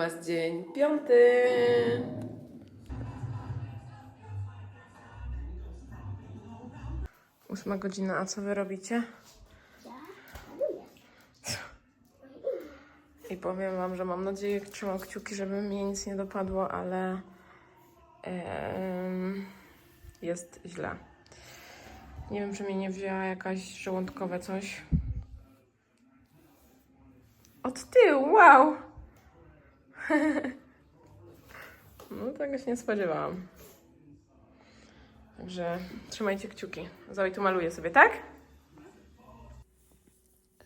Vlogmas dzień piąty. Ósma godzina, a co wy robicie? I powiem wam, że mam nadzieję, trzymam kciuki, żeby mnie nic nie dopadło, ale jest źle. Nie wiem, czy mnie nie wzięła jakaś żołądkowe coś. Od tyłu, wow! no tego się nie spodziewałam. Także trzymajcie kciuki. Zoe tu maluje sobie, tak?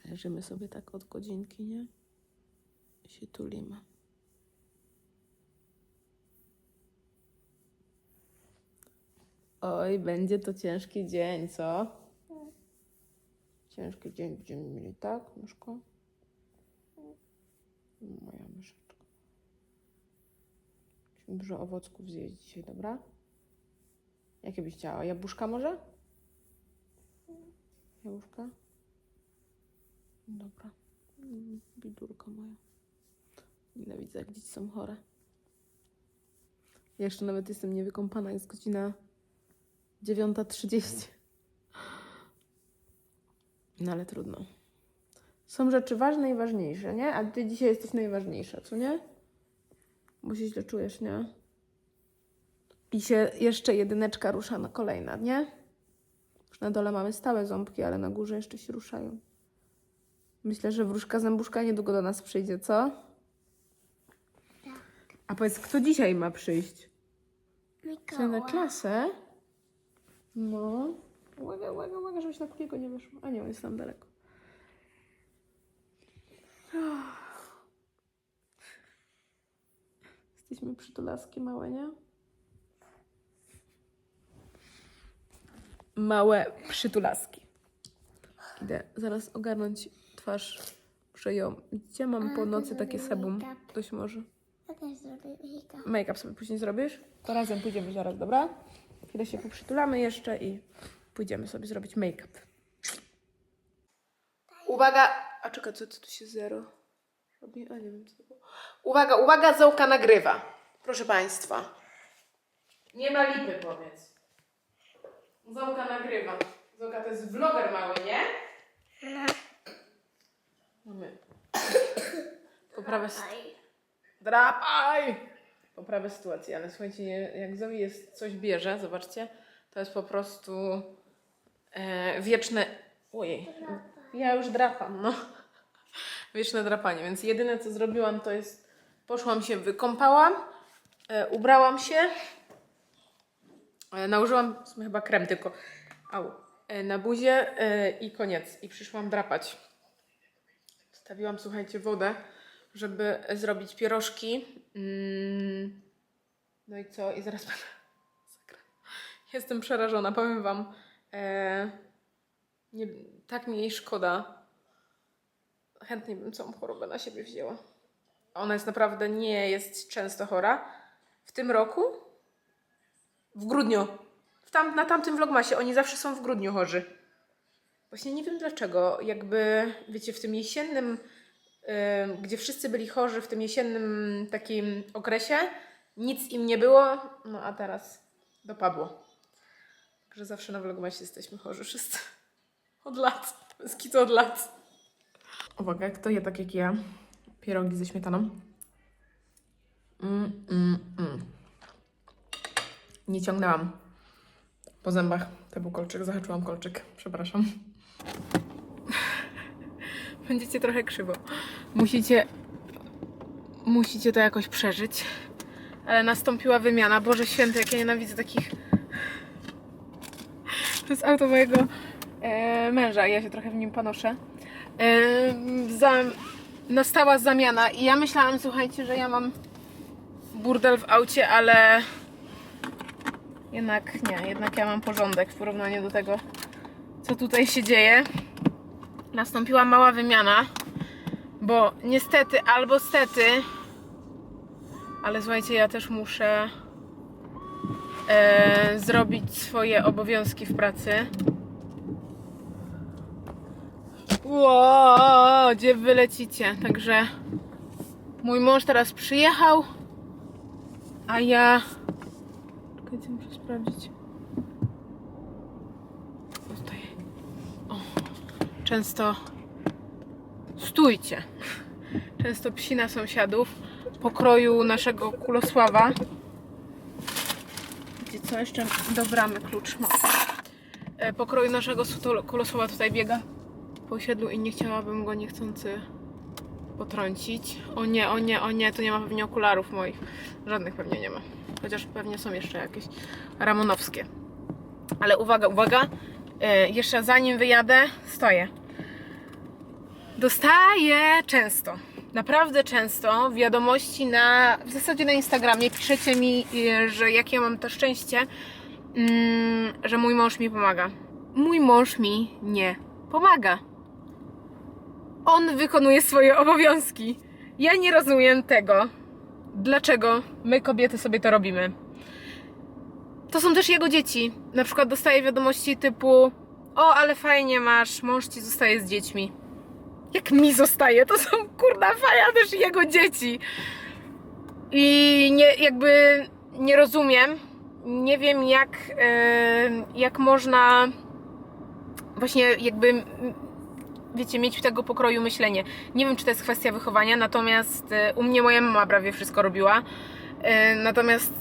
Leżymy sobie tak od godzinki, nie? I się tulimy. Oj, będzie to ciężki dzień, co? Ciężki dzień będziemy mieli, tak, myszko? Moja myszeczka. Dużo owocków zjeść dzisiaj, dobra? Jakie byś chciała? Jabłuszka może? Jabłuszka? Dobra. Bidurka moja. Nienawidzę, jak dzieci są chore. Ja jeszcze nawet jestem niewykąpana, jest godzina 9.30. No ale trudno. Są rzeczy ważne i ważniejsze, nie? A ty dzisiaj jesteś najważniejsza, co nie? Bo się źle czujesz, nie? I się jeszcze jedyneczka rusza na kolejna, nie? Już na dole mamy stałe ząbki, ale na górze jeszcze się ruszają. Myślę, że wróżka zębuszka niedługo do nas przyjdzie, co? A powiedz, kto dzisiaj ma przyjść? Czy na klasę? No. Uwaga, uwaga, uwaga, żebyś na kukiego nie wyszło. A nie, on jest tam daleko. Jesteśmy przytulaskie małe, nie? Małe przytulaski. Idę zaraz ogarnąć twarz. Ją. Gdzie mam po nocy takie sebum? make-up. Ktoś może. Ja też zrobię wika. Make-up sobie później zrobisz? To razem pójdziemy zaraz, dobra? Chwilę się poprzytulamy jeszcze i pójdziemy sobie zrobić make-up. Uwaga! A czekaj, co, co tu się zero robi? A nie wiem, co to było. Uwaga, uwaga, Zołka nagrywa. Proszę Państwa. Nie ma lipy, powiedz. Zołka nagrywa. Zołka to jest vloger mały, nie? Mamy poprawę... Drapaj! Poprawę sytuacji, ale słuchajcie, nie- jak Zoe jest, coś bierze, zobaczcie, to jest po prostu e, wieczne... Ojej, ja już drapam, no. Wieczne drapanie, więc jedyne co zrobiłam to jest, poszłam się, wykąpałam, e, ubrałam się, e, nałożyłam w sumie chyba krem tylko au, e, na buzię e, i koniec. I przyszłam drapać. Stawiłam, słuchajcie, wodę, żeby zrobić pierożki. Mm. No i co? I zaraz będę. Jestem przerażona, powiem Wam. E, nie, tak mi jej szkoda. Chętnie bym całą chorobę na siebie wzięła. Ona jest naprawdę nie jest często chora. W tym roku, w grudniu, w tam, na tamtym vlogmasie, oni zawsze są w grudniu chorzy. Właśnie nie wiem dlaczego. Jakby, wiecie, w tym jesiennym y, gdzie wszyscy byli chorzy w tym jesiennym takim okresie, nic im nie było, no a teraz dopadło. Także zawsze na vlogmasie jesteśmy chorzy wszyscy. Od lat. Kitu od lat. Uwaga, kto je tak jak ja? Pierogi ze śmietaną. Mm, mm, mm. Nie ciągnęłam po zębach. To był kolczyk, zahaczyłam kolczyk. Przepraszam. Będziecie trochę krzywo. Musicie. Musicie to jakoś przeżyć. Ale nastąpiła wymiana. Boże święty, jak ja nienawidzę takich. To jest auto mojego e, męża. Ja się trochę w nim panoszę. E, za, nastała zamiana i ja myślałam, słuchajcie, że ja mam burdel w aucie, ale jednak nie, jednak ja mam porządek w porównaniu do tego, co tutaj się dzieje nastąpiła mała wymiana, bo niestety albo stety, ale słuchajcie, ja też muszę e, zrobić swoje obowiązki w pracy. Ło, gdzie wy lecicie? Także Mój mąż teraz przyjechał, a ja. Czekajcie, muszę sprawdzić. Tutaj. O. Często. Stójcie. Często psina sąsiadów pokroju naszego kulosława. Wiecie co, jeszcze do bramy klucz mam. E, Pokroju naszego kulosława tutaj biega po osiedlu i nie chciałabym go niechcący potrącić. O nie, o nie, o nie, tu nie ma pewnie okularów moich. Żadnych pewnie nie ma. Chociaż pewnie są jeszcze jakieś ramonowskie. Ale uwaga, uwaga. E, jeszcze zanim wyjadę, stoję. Dostaję często, naprawdę często wiadomości na, w zasadzie na Instagramie. Piszecie mi, e, że jakie mam to szczęście, mm, że mój mąż mi pomaga. Mój mąż mi nie pomaga. On wykonuje swoje obowiązki. Ja nie rozumiem tego, dlaczego my kobiety sobie to robimy. To są też jego dzieci. Na przykład dostaję wiadomości typu: O, ale fajnie masz, mąż ci zostaje z dziećmi. Jak mi zostaje? To są kurna faja też jego dzieci. I nie, jakby nie rozumiem. Nie wiem, jak, e, jak można właśnie jakby wiecie, mieć tego pokroju myślenie. Nie wiem, czy to jest kwestia wychowania, natomiast e, u mnie moja mama prawie wszystko robiła. E, Natomiast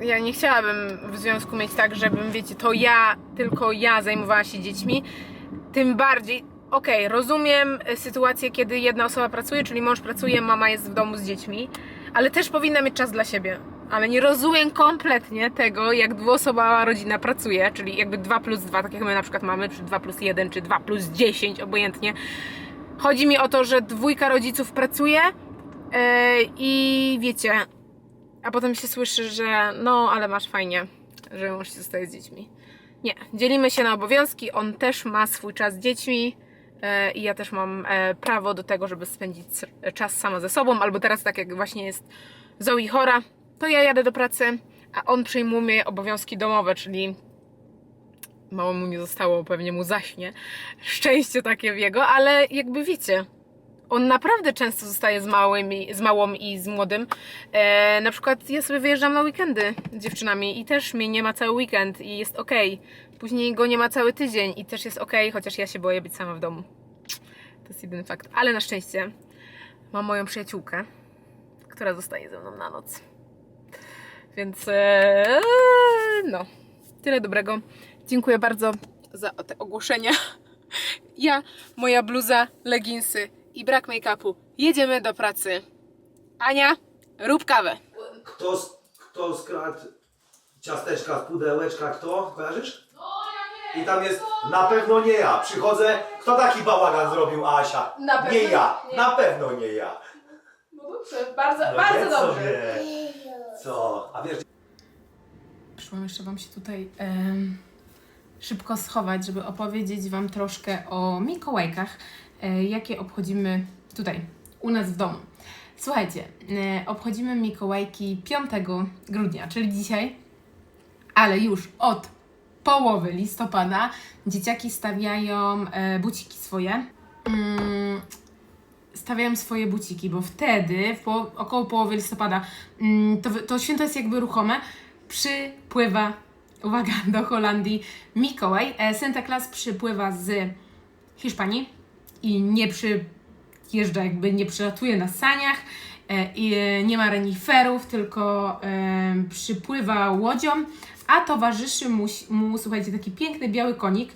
ja nie chciałabym w związku mieć tak, żebym, wiecie, to ja, tylko ja zajmowała się dziećmi. Tym bardziej, okej, rozumiem e, sytuację, kiedy jedna osoba pracuje, czyli mąż pracuje, mama jest w domu z dziećmi, ale też powinna mieć czas dla siebie. Ale nie rozumiem kompletnie tego, jak dwuosobowa rodzina pracuje, czyli jakby 2 plus 2, tak jak my na przykład mamy, czy 2 plus 1, czy 2 plus 10, obojętnie. Chodzi mi o to, że dwójka rodziców pracuje yy, i wiecie, a potem się słyszy, że no, ale masz fajnie, że mąż ci zostaje z dziećmi. Nie, dzielimy się na obowiązki, on też ma swój czas z dziećmi e, i ja też mam e, prawo do tego, żeby spędzić czas sama ze sobą, albo teraz tak jak właśnie jest Zoe chora, to ja jadę do pracy, a on przyjmuje obowiązki domowe, czyli mało mu nie zostało, pewnie mu zaśnie. Szczęście takie w jego, ale jakby wiecie, on naprawdę często zostaje z, małymi, z małą i z młodym. E, na przykład ja sobie wyjeżdżam na weekendy z dziewczynami i też mnie nie ma cały weekend i jest ok. Później go nie ma cały tydzień i też jest ok, chociaż ja się boję być sama w domu. To jest jedyny fakt. Ale na szczęście mam moją przyjaciółkę, która zostaje ze mną na noc. Więc e, no, tyle dobrego. Dziękuję bardzo za te ogłoszenia. Ja, moja bluza, leginsy i brak make-upu. Jedziemy do pracy. Ania, rób kawę. Kto, z- kto skradł ciasteczka z pudełeczka? Kto? Kojarzysz? I tam jest, na pewno nie ja. Przychodzę, kto taki bałagan zrobił, Asia? Na pewno nie ja, nie. na pewno nie ja. No dobrze, bardzo, No bardzo dobrze. sobie. Co? A wiesz, Przyszłam jeszcze Wam się tutaj szybko schować, żeby opowiedzieć Wam troszkę o Mikołajkach, e, jakie obchodzimy tutaj, u nas w domu. Słuchajcie, e, obchodzimy Mikołajki 5 grudnia, czyli dzisiaj, ale już od połowy listopada dzieciaki stawiają e, buciki swoje. Mm, stawiają swoje buciki, bo wtedy, w po, około połowy listopada, mm, to, to święto jest jakby ruchome, przypływa, uwaga, do Holandii Mikołaj. E, Santa Claus przypływa z Hiszpanii i nie przyjeżdża, jakby nie przylatuje na saniach e, i e, nie ma reniferów, tylko przypływa łodzią, a towarzyszy mu, mu słuchajcie, taki piękny biały konik,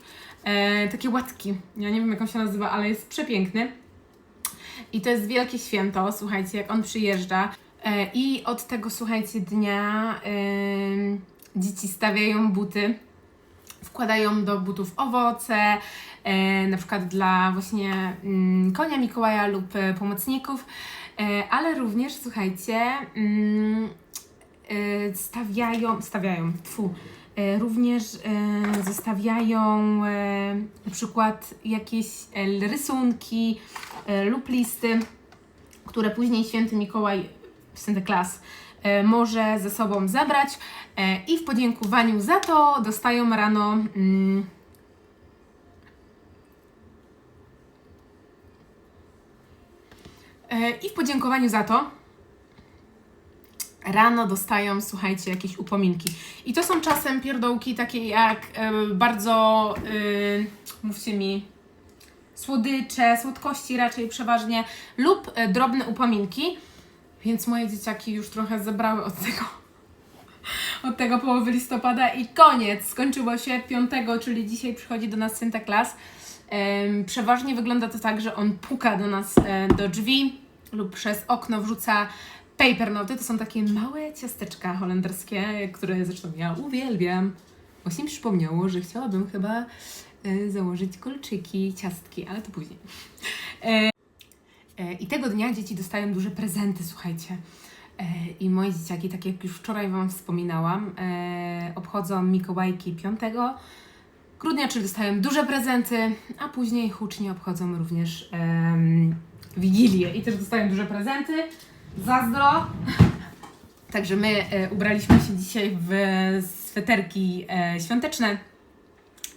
takie łatki, ja nie wiem jak on się nazywa, ale jest przepiękny. I to jest wielkie święto, słuchajcie, jak on przyjeżdża. E, I od tego, słuchajcie, dnia em, dzieci stawiają buty, wkładają do butów owoce, e, na przykład dla właśnie mm, konia Mikołaja lub e, pomocników, e, ale również, słuchajcie, e, stawiają, stawiają, tfu, również e, zostawiają e, na przykład jakieś e, rysunki e, lub listy, które później święty Mikołaj, Klas, e, może ze sobą zabrać e, i w podziękowaniu za to dostają rano mm, e, i w podziękowaniu za to rano dostają, słuchajcie, jakieś upominki. I to są czasem pierdołki takie jak e, bardzo, e, mówcie mi, słodycze, słodkości raczej przeważnie lub e, drobne upominki. Więc moje dzieciaki już trochę zebrały od tego, od tego połowy listopada i koniec. Skończyło się 5, czyli dzisiaj przychodzi do nas Santa Claus. Przeważnie wygląda to tak, że on puka do nas do drzwi lub przez okno wrzuca paper noty. To są takie małe ciasteczka holenderskie, które zresztą ja uwielbiam. Właśnie mi przypomniało, że chciałabym chyba e, założyć kolczyki, ciastki, ale to później. E, e, I tego dnia dzieci dostają duże prezenty, słuchajcie. E, I moje dzieciaki, tak jak już wczoraj Wam wspominałam, e, obchodzą Mikołajki 5 grudnia, czyli dostają duże prezenty, a później hucznie obchodzą również em, Wigilię i też dostają duże prezenty. Zazdro! Także my e, ubraliśmy się dzisiaj w sweterki e, świąteczne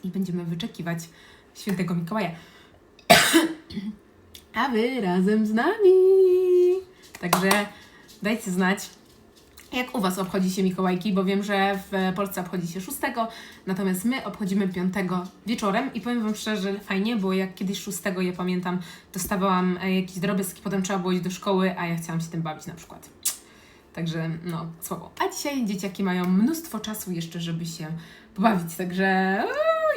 i będziemy wyczekiwać świętego Mikołaja. A wy razem z nami! Także dajcie znać, jak u Was obchodzi się Mikołajki, bo wiem, że w Polsce obchodzi się 6, natomiast my obchodzimy 5 wieczorem i powiem Wam szczerze, fajnie, bo jak kiedyś 6 ja pamiętam, dostawałam e, jakieś drobiazgi, potem trzeba było iść do szkoły, a ja chciałam się tym bawić na przykład. Także no, słabo. A dzisiaj dzieciaki mają mnóstwo czasu jeszcze, żeby się pobawić, także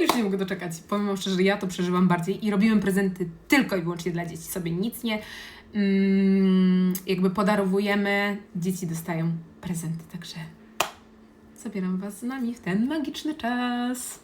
już nie mogę doczekać. Powiem Wam szczerze, ja to przeżywam bardziej i robiłem prezenty tylko i wyłącznie dla dzieci. Sobie nic nie jakby podarowujemy, dzieci dostają prezenty, także zabieram Was z nami w ten magiczny czas.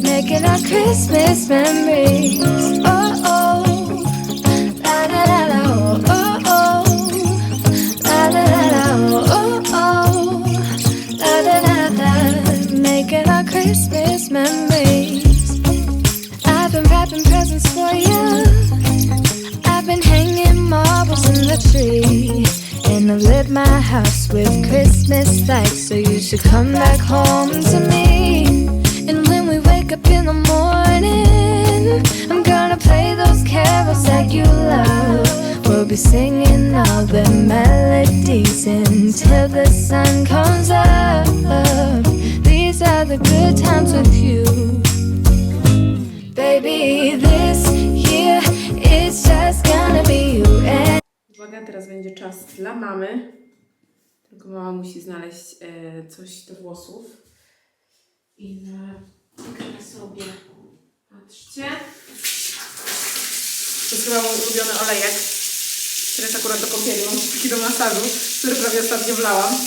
Making our Christmas memories. Oh, oh. La la la la, oh oh. La la la la, oh oh. La la la la, making our Christmas memories. I've been wrapping presents for you. I've been hanging marbles in the tree. And I've lit my house with Christmas lights. So you should come back home to me. Up Uwaga, teraz będzie czas dla mamy. Tylko mama musi znaleźć e, coś do włosów. I nagramy sobie. Patrzcie. To jest chyba mój ulubiony olejek, który jest akurat do kąpieli. Mam taki do masażu, który prawie ostatnio wlałam.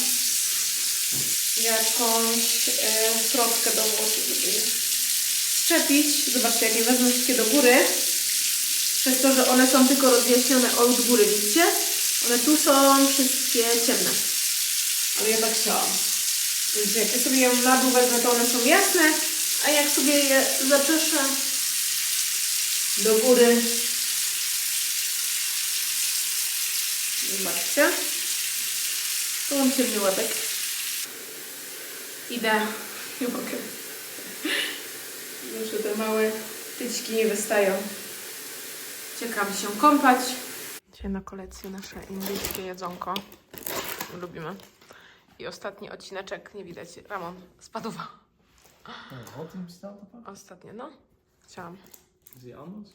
Jakąś e, środkę do włosów, je szczepić. Zobaczcie, jak je wezmę wszystkie do góry. Przez to, że one są tylko rozjaśnione od góry, widzicie? One tu są wszystkie ciemne. Ale ja tak chciałam. Więc jak ja sobie je na dół wezmę, to one są jasne, a jak sobie je zaczeszę do góry, zobaczcie, to mam ciemny łebek. Idę, nie mogę. Jeszcze te małe tyćki nie wystają. Czekam się kąpać. Dzisiaj na kolację nasze indyjskie jedzonko. Lubimy. I ostatni odcineczek, nie widać, Ramon, spadowa. O tym stał to pan? Ostatnie, no. Chciałam. Zjadłeś?